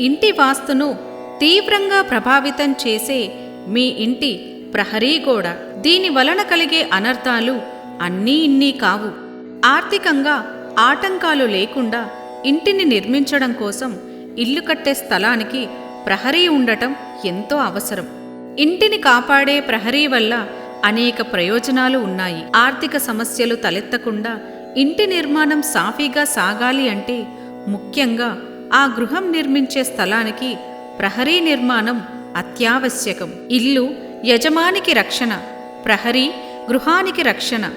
ఇంటి వాస్తును తీవ్రంగా ప్రభావితం చేసే మీ ఇంటి ప్రహరీ గోడ. దీని వలన కలిగే అనర్థాలు అన్నీ ఇన్నీ కావు. ఆర్థికంగా ఆటంకాలు లేకుండా ఇంటిని నిర్మించడం కోసం ఇల్లు కట్టే స్థలానికి ప్రహరీ ఉండటం ఎంతో అవసరం. ఇంటిని కాపాడే ప్రహరీ వల్ల అనేక ప్రయోజనాలు ఉన్నాయి. ఆర్థిక సమస్యలు తలెత్తకుండా ఇంటి నిర్మాణం సాఫీగా సాగాలి అంటే ముఖ్యంగా ఆ గృహం నిర్మించే స్థలానికి ప్రహరీ నిర్మాణం అత్యావశ్యకం. ఇల్లు యజమానికి రక్షణ ప్రహరీ గృహానికి రక్షణ.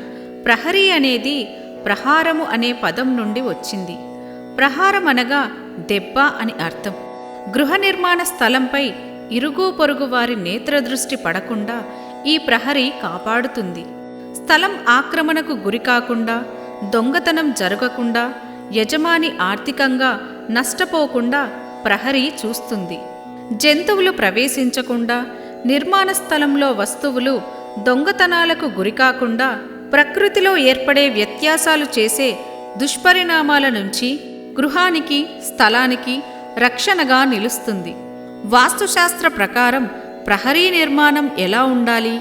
ప్రహరీ అనేది ప్రహారము అనే పదం నుండి వచ్చింది. ప్రహారం అనగా దెబ్బ అని అర్థం. గృహ నిర్మాణ స్థలంపై ఇరుగు పొరుగు వారి నేత్రదృష్టి పడకుండా ఈ ప్రహరీ కాపాడుతుంది. స్థలం ఆక్రమణకు గురికాకుండా దొంగతనం జరగకుండా యజమాని ఆర్థికంగా నష్టపోకుండా ప్రహరీ చూస్తుంది. జంతువులు ప్రవేశించకుండా నిర్మాణ స్థలంలో వస్తువులు దొంగతనాలకు గురికాకుండా ప్రకృతిలో ఏర్పడే వ్యత్యాసాలు చేసే దుష్పరిణామాల నుంచి గృహానికి స్థలానికి రక్షణగా నిలుస్తుంది. వాస్తుశాస్త్ర ప్రకారం ప్రహరీ నిర్మాణం ఎలా ఉండాలి?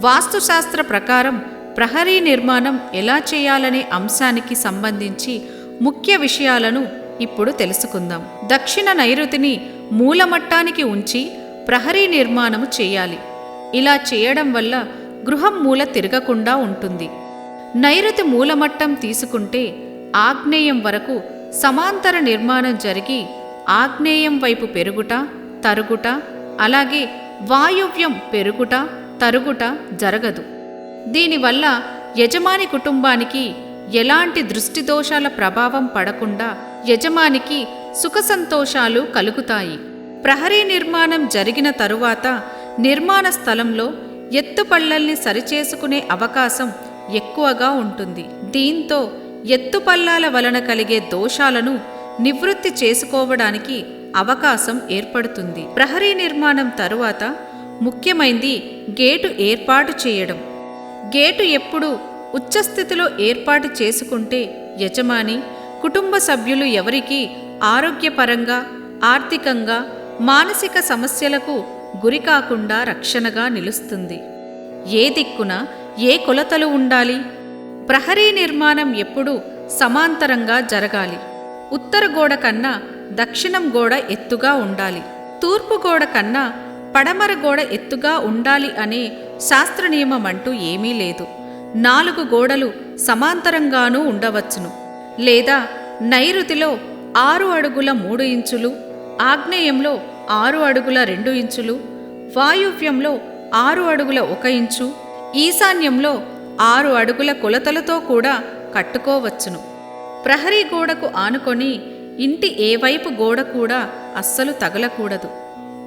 వాస్తుశాస్త్ర ప్రకారం ప్రహరీ నిర్మాణం ఎలా చేయాలనే అంశానికి సంబంధించి ముఖ్య విషయాలను ఇప్పుడు తెలుసుకుందాం. దక్షిణ నైరుతిని మూలమట్టానికి ఉంచి ప్రహరీ నిర్మాణము చేయాలి. ఇలా చేయడం వల్ల గృహం మూల తిరగకుండా ఉంటుంది. నైరుతి మూలమట్టం తీసుకుంటే ఆగ్నేయం వరకు సమాంతర నిర్మాణం జరిగి ఆగ్నేయం వైపు పెరుగుట తరుగుట అలాగే వాయువ్యం పెరుగుట తరుగుట జరగదు. దీనివల్ల యజమాని కుటుంబానికి ఎలాంటి దృష్టి దోషాల ప్రభావం పడకుండా యజమానికి సుఖ సంతోషాలు కలుగుతాయి. ప్రహరీ నిర్మాణం జరిగిన తరువాత నిర్మాణ స్థలంలో ఎత్తుపళ్ళల్ని సరిచేసుకునే అవకాశం ఎక్కువగా ఉంటుంది. దీంతో ఎత్తుపల్లాల వలన కలిగే దోషాలను నివృత్తి చేసుకోవడానికి అవకాశం ఏర్పడుతుంది. ప్రహరీ నిర్మాణం తరువాత ముఖ్యమైంది గేటు ఏర్పాటు చేయడం. గేటు ఎప్పుడు ఉచ్చస్థితిలో ఏర్పాటు చేసుకుంటే యజమాని కుటుంబ సభ్యులు ఎవరికీ ఆరోగ్యపరంగా ఆర్థికంగా మానసిక సమస్యలకు గురికాకుండా రక్షణగా నిలుస్తుంది. ఏ దిక్కున ఏ కొలతలు ఉండాలి? ప్రహరీ నిర్మాణం ఎప్పుడూ సమాంతరంగా జరగాలి. ఉత్తర గోడ కన్నా దక్షిణం గోడ ఎత్తుగా ఉండాలి. తూర్పు గోడ కన్నా పడమర గోడ ఎత్తుగా ఉండాలి అనే శాస్త్రనియమం అంటూ ఏమీ లేదు. నాలుగు గోడలు సమాంతరంగానూ ఉండవచ్చును. లేదా నైరుతిలో ఆరు అడుగుల మూడు ఇంచులు ఆగ్నేయంలో ఆరు అడుగుల రెండు ఇంచులు వాయువ్యంలో ఆరు అడుగుల ఒక ఇంచు ఈశాన్యంలో ఆరు అడుగుల కొలతలతో కూడా కట్టుకోవచ్చును. ప్రహరీ గోడకు ఆనుకొని ఇంటి ఏవైపు గోడ కూడా అస్సలు తగలకూడదు.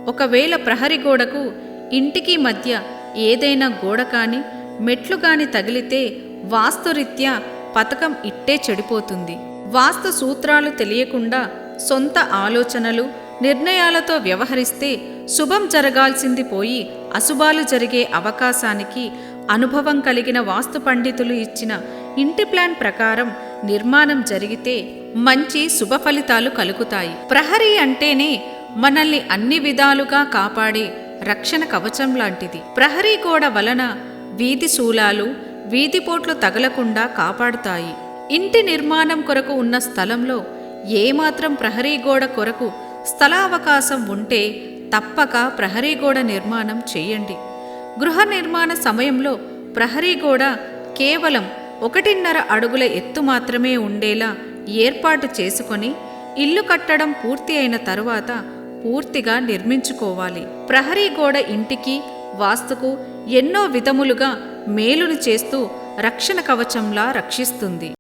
ఒకవేళ ప్రహరీ గోడకు ఇంటికి మధ్య ఏదైనా గోడ కాని మెట్లు కాని తగిలితే వాస్తురీత్యా పథకం ఇట్టే చెడిపోతుంది. వాస్తు సూత్రాలు తెలియకుండా సొంత ఆలోచనలు నిర్ణయాలతో వ్యవహరిస్తే శుభం జరగాల్సింది పోయి అశుభాలు జరిగే అవకాశానికి అనుభవం కలిగిన వాస్తు పండితులు ఇచ్చిన ఇంటి ప్లాన్ ప్రకారం నిర్మాణం జరిగితే మంచి శుభ ఫలితాలు కలుగుతాయి. ప్రహరీ అంటేనే మనల్ని అన్ని విధాలుగా కాపాడే రక్షణ కవచం లాంటిది. ప్రహరీ గోడ వలన వీధి శూలాలు వీధిపోట్లు తగలకుండా కాపాడుతాయి. ఇంటి నిర్మాణం కొరకు ఉన్న స్థలంలో ఏమాత్రం ప్రహరీ గోడ కొరకు స్థలావకాశం ఉంటే తప్పక ప్రహరీ గోడ నిర్మాణం చేయండి. గృహ నిర్మాణ సమయంలో ప్రహరీ గోడ కేవలం ఒకటిన్నర అడుగుల ఎత్తు మాత్రమే ఉండేలా ఏర్పాటు చేసుకొని ఇల్లు కట్టడం పూర్తి అయిన తరువాత పూర్తిగా నిర్మించుకోవాలి. ప్రహరీ గోడ ఇంటికి వాస్తుకు ఎన్నో విధములుగా మేలును చేస్తూ రక్షణ కవచంలా రక్షిస్తుంది.